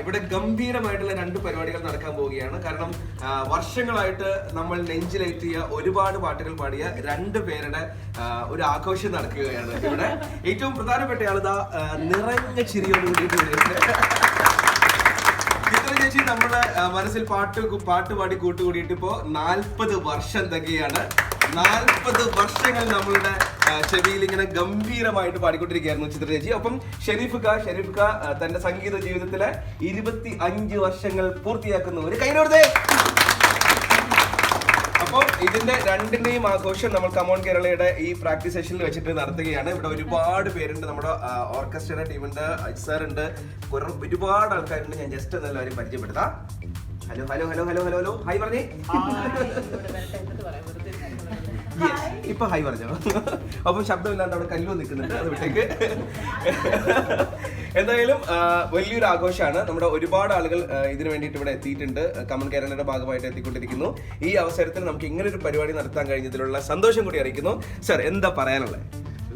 ഇവിടെ ഗംഭീരമായിട്ടുള്ള രണ്ട് പരിപാടികൾ നടക്കാൻ പോവുകയാണ്. കാരണം വർഷങ്ങളായിട്ട് നമ്മൾ നെഞ്ചിലേറ്റിയ ഒരുപാട് പാട്ടുകൾ പാടിയ രണ്ട് പേരുടെ ഒരു ആഘോഷം നടക്കുകയാണ് ഇവിടെ. ഏറ്റവും പ്രധാനപ്പെട്ട ആളിതാ നിറഞ്ഞ ചിരിയോട് കൂടിയിട്ട് വരുന്നുണ്ട്. ചിത്ര ചേച്ചി നമ്മുടെ മനസ്സിൽ പാട്ട് പാട്ട് പാടി കൂട്ടുകൂടിയിട്ട് ഇപ്പോ നാൽപ്പത് വർഷം തകയാണ്. നാൽപ്പത് വർഷങ്ങൾ നമ്മളുടെ ചെവിയിൽ ഇങ്ങനെ ഗംഭീരമായിട്ട് പാടിക്കൊണ്ടിരിക്കുകയായിരുന്നു ചിത്ര ചേച്ചി. ഒപ്പം ഷെരീഫ് ഖാ ഷെരീഫ് ഖാ തന്റെ സംഗീത ജീവിതത്തിലെ ഇരുപത്തി അഞ്ച് വർഷങ്ങൾ പൂർത്തിയാക്കുന്ന ഒരു കൈനോടത്തെ അപ്പോൾ ഇതിന്റെ രണ്ടിന്റെയും ആഘോഷം നമ്മൾ കമോൺ കേരളയുടെ ഈ പ്രാക്ടീസ് സെഷനിൽ വെച്ചിട്ട് നടത്തുകയാണ്. ഇവിടെ ഒരുപാട് പേരുണ്ട്. നമ്മുടെ ഓർക്കസ്ട്രയുടെ ടീമുണ്ട് സാർ ഉണ്ട് ഒരുപാട് ആൾക്കാരുണ്ട്. ഞാൻ ജസ്റ്റ് ഒന്ന് എല്ലാവരും പരിചയപ്പെടുത്താം. Hello hello hello hello hello hello. Hi പറഞ്ഞേ. ഇപ്പൊ ഹൈ പറഞ്ഞോ? അപ്പൊ ശബ്ദമില്ലാണ്ട് അവിടെ കല്ലു നിൽക്കുന്നുണ്ട്. അത് വിട്ടേക്ക്. എന്തായാലും വലിയൊരു ആഘോഷമാണ്. നമ്മുടെ ഒരുപാട് ആളുകൾ ഇതിനു വേണ്ടിയിട്ട് ഇവിടെ എത്തിയിട്ടുണ്ട്. കമൻ കേരളയുടെ ഭാഗമായിട്ട് എത്തിക്കൊണ്ടിരിക്കുന്നു. ഈ അവസരത്തിൽ നമുക്ക് ഇങ്ങനെ ഒരു പരിപാടി നടത്താൻ കഴിഞ്ഞതിലുള്ള സന്തോഷം കൂടി അറിയിക്കുന്നു. സർ എന്താ പറയാനുള്ളത്?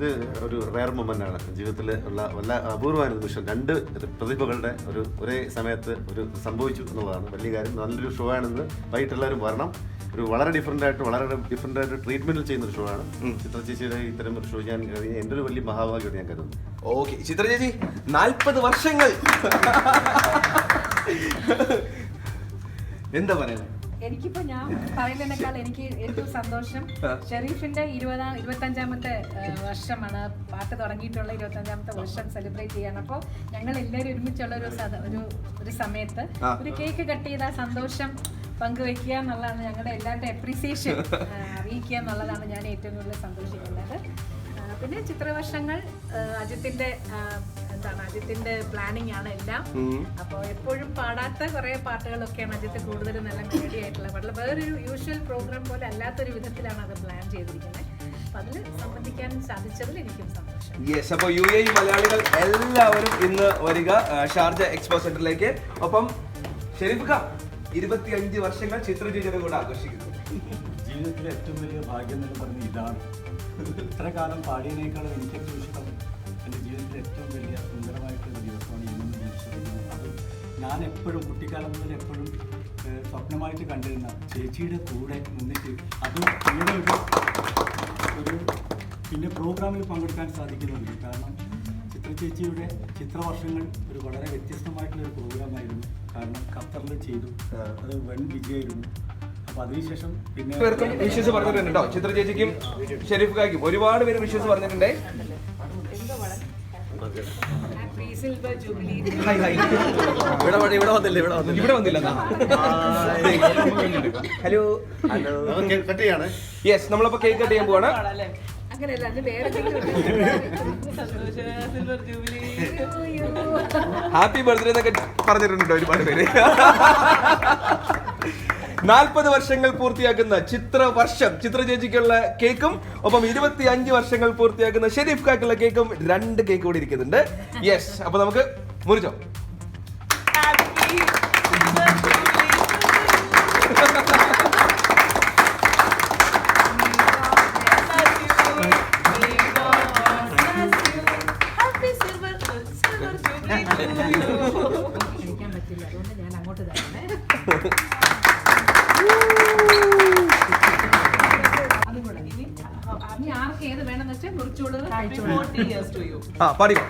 ഇത് ഒരു റയർ മൊമെന്റ് ആണ്. ജീവിതത്തിൽ ഉള്ള വല്ല അപൂർവമായ നിമിഷം രണ്ട് പ്രതിഭകളുടെ ഒരു ഒരേ സമയത്ത് ഒരു സംഭവിച്ചു എന്നുള്ളതാണ് വലിയ കാര്യം. നല്ലൊരു ഷോ ആണെന്ന് വൈകിട്ട് എല്ലാവരും വരണം. ഒരു വളരെ ഡിഫറെന്റ് ആയിട്ട് വളരെ ഡിഫറെന്റ് ആയിട്ട് ട്രീറ്റ്മെന്റിൽ ചെയ്യുന്ന ഒരു ഷോ ആണ്. ചിത്ര ചേച്ചിയുടെ ഇത്തരം ഒരു ഷോ ഞാൻ എന്റെ ഒരു വലിയ മഹാഭാഗ്യമാണ് ഞാൻ കരുതുന്നു ഓക്കെ. ചിത്രചേച്ചി നാൽപ്പത് വർഷങ്ങൾ. എന്താ പറയുന്നത് എനിക്കിപ്പോ ഞാൻ പറയുന്നതിനേക്കാൾ എനിക്ക് ഏറ്റവും സന്തോഷം ഷെറീഫിന്റെ ഷെരീഫിന്റെ ഇരുപതാം ഇരുപത്തഞ്ചാമത്തെ വർഷമാണ്. പാട്ട് തുടങ്ങിയിട്ടുള്ള ഇരുപത്തഞ്ചാമത്തെ വർഷം സെലിബ്രേറ്റ് ചെയ്യാണ് അപ്പോൾ ഞങ്ങൾ എല്ലാവരും ഒരുമിച്ചുള്ള ഒരു ഒരു ഒരു സമയത്ത് ഒരു കേക്ക് കട്ട് ചെയ്ത സന്തോഷം പങ്കുവെക്കുക എന്നുള്ളതാണ് ഞങ്ങളുടെ എല്ലാവരുടെ അപ്രീസിയേഷൻ അറിയിക്കുക എന്നുള്ളതാണ് ഞാൻ ഏറ്റവും കൂടുതൽ സന്തോഷിക്കുന്നത്. പിന്നെ ചിത്രവർഷങ്ങൾ അജിത്തിന്റെ എന്താണ് അജിത്തിന്റെ പ്ലാനിങ് ആണ് എല്ലാം. അപ്പൊ അപ്പോൾ എപ്പോഴും പാടാത്ത കുറെ പാട്ടുകളൊക്കെയാണ് അജിത്ത് കൂടുതലും നല്ല മെലഡി ആയിട്ടുള്ള പാട്ടുകൾ. വേറൊരു യൂഷ്വൽ പ്രോഗ്രാം പോലെ അല്ലാത്തൊരു വിധത്തിലാണ് അത് പ്ലാൻ ചെയ്തിരിക്കുന്നത്. അപ്പം സംബന്ധിക്കാൻ സാധിച്ചതിൽ എനിക്കും സന്തോഷം. യെസ് അപ്പോൾ യു എ മലയാളികൾ എല്ലാവരും ഇന്ന് വരിക ഷാർജ എക്സ്പോ സെന്ററിലേക്ക് ഒപ്പം ഷെരീഫ് ഇരുപത്തിയഞ്ച് വർഷങ്ങൾ ചിത്ര കൂടെ ആഘോഷിക്കുന്നു. ജീവിതത്തിലെ ഏറ്റവും വലിയ ഭാഗ്യം എന്ന് പറഞ്ഞ ഇതാണ്. ഇത്ര കാലം പാടിയതിനേക്കാളും എനിക്ക് ഏറ്റവും ഇഷ്ടം എന്റെ ജീവിതത്തിലെ ഏറ്റവും വലിയ സുന്ദരമായിട്ടൊരു ദിവസമാണ് ഇന്നെന്ന് ഞാൻ അത് ഞാൻ എപ്പോഴും കുട്ടിക്കാലം മുതൽ എപ്പോഴും സ്വപ്നമായിട്ട് കണ്ടിരുന്ന ചേച്ചിയുടെ കൂടെ നിന്നിട്ട് അതും ഒരു ഒരു പിന്നെ പ്രോഗ്രാമിൽ പങ്കെടുക്കാൻ സാധിക്കുന്നുണ്ട്. കാരണം ചിത്ര ചേച്ചിയുടെ ചിത്രവർഷങ്ങൾ ഒരു വളരെ വ്യത്യസ്തമായിട്ടുള്ള ഒരു പ്രോഗ്രാമായിരുന്നു. കാരണം ഖത്തറിൽ ചെയ്തു. അത് വൻ വിജയമായിരുന്നു. പേർക്കും വിഷസ് പറഞ്ഞിട്ടുണ്ട്? ചിത്ര ചേച്ചിക്കും ഷെരീഫ് കായ്ക്കും ഒരുപാട് പേര് വിഷസ് പറഞ്ഞിട്ടുണ്ടേ. സിൽവർ ജൂബിലി ഹായ് ഹായ് ഇവിടെ വ- ഇവിടെ വന്നില്ല? ഇവിടെ വന്നില്ല? ഇവിടെ വന്നില്ല ഹലോ ഹലോ കട്ട് ചെയ്യാണ്. യെസ് നമ്മളപ്പോ കേക്ക് കട്ട് ചെയ്യാൻ പോവാണ്. അങ്ങനെയല്ല അത് വേറെ എന്തെങ്കിലും ഹാപ്പി ബർത്ത്ഡേ എന്നൊക്കെ പറഞ്ഞിട്ടുണ്ടോ ഒരുപാട് പേര്? നാൽപ്പത് വർഷങ്ങൾ പൂർത്തിയാക്കുന്ന ചിത്ര വർഷം. ചിത്ര ചേച്ചിക്കുള്ള കേക്കും ഒപ്പം ഇരുപത്തി അഞ്ച് വർഷങ്ങൾ പൂർത്തിയാക്കുന്ന ഷെരീഫ് കാക്കുള്ള കേക്കും രണ്ട് കേക്ക് കൂടി ഇരിക്കുന്നുണ്ട്. യെസ് അപ്പൊ നമുക്ക് മുറിച്ചോ. കഴിക്കാൻ പറ്റില്ല. അതുകൊണ്ട് ഞാൻ അങ്ങോട്ട് തരണേ. ആ പാടിക്കോ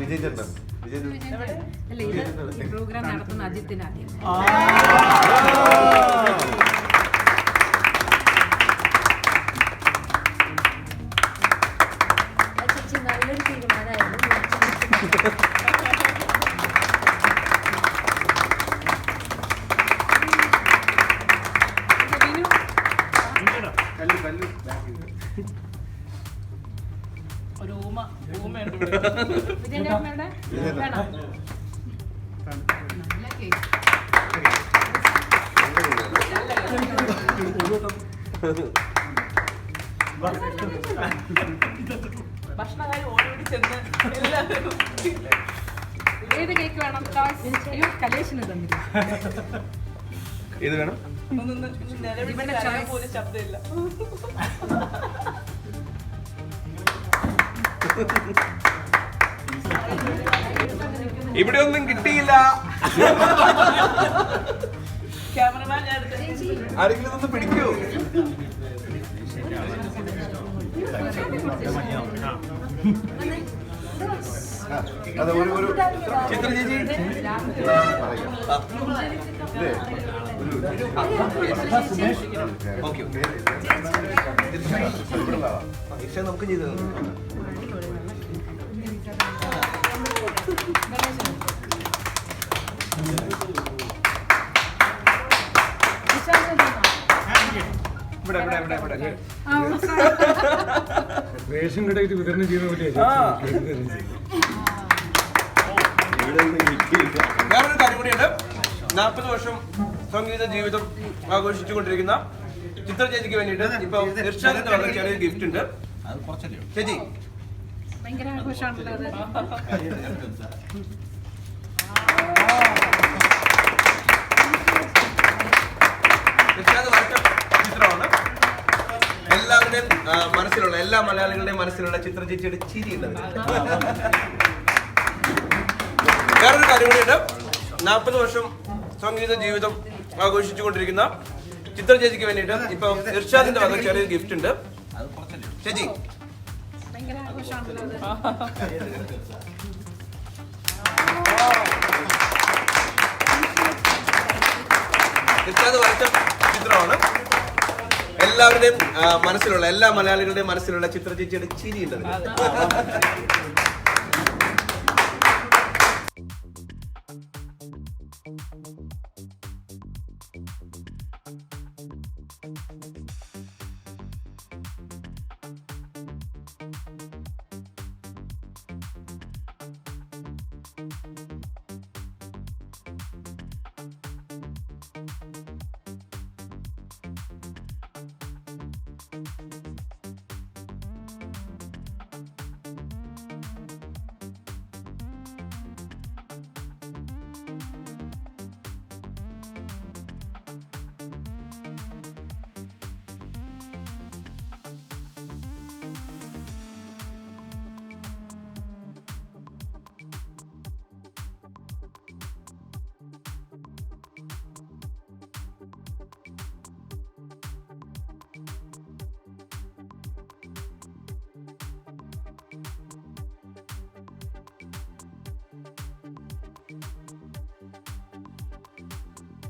വിജയ് ചേട്ടൻ വിജയ് ചേട്ടൻ അല്ല ഇത് ഈ പ്രോഗ്രാം നടത്തുന്ന അജിത്തിന് ആദ്യം ഭക്ഷണകാരി ഓടി ഓടി ചെന്ന് എല്ലാവരും ഏത് കേക്ക് വേണം? തന്നില്ല. ഇത് വേണം? ശബ്ദമില്ല. ഇവിടെ ഒന്നും കിട്ടിയില്ല ആരെങ്കിലും ഒന്ന് പിടിക്കൂ അതെ ഒരു ഒരു ചിത്ര ചേച്ചി ഓക്കെ ഓക്കെ നമുക്ക് ചെയ്തു ഇവിടെ ഇവിടെ ഇവിടെ ഇവിടെ. റേഷൻ കടയിട്ട് വിതരണം ചെയ്യുന്ന പോലെ ആ. വേറൊരു കാര്യം കൂടിയുണ്ട്. നാൽപ്പത് വർഷം സംഗീത ജീവിതം ആഘോഷിച്ചുകൊണ്ടിരിക്കുന്ന ചിത്ര ചേച്ചിക്ക് വേണ്ടിയിട്ട് ഇപ്പൊ ഇർഷാദിന്റെ വളരെ ചെറിയൊരു ഗിഫ്റ്റ് ഉണ്ട്. ചേച്ചി. ഭയങ്കര ആഘോഷമാണല്ലോ മനസ്സിലുള്ള എല്ലാ മലയാളികളുടെയും മനസ്സിലുള്ള ചിത്ര ചേച്ചിയുടെ ചിരി വേറൊരു കാര്യം കൂടിയുണ്ട് നാൽപ്പത് വർഷം സംഗീത ജീവിതം ആഘോഷിച്ചുകൊണ്ടിരിക്കുന്ന ചിത്ര ചേച്ചിക്ക് വേണ്ടിയിട്ട് ഇപ്പൊ ഇർഷാദിന്റെ വക ചെറിയൊരു ഗിഫ്റ്റ് ഉണ്ട്. ചേച്ചി. ഇർഷാദ് വരച്ച ചിത്രമാണ്. എല്ലാവരുടെയും മനസ്സിലുള്ള എല്ലാ മലയാളികളുടെയും മനസ്സിലുള്ള ചിത്ര ചേച്ചിയുടെ ചിരി ഉള്ളത്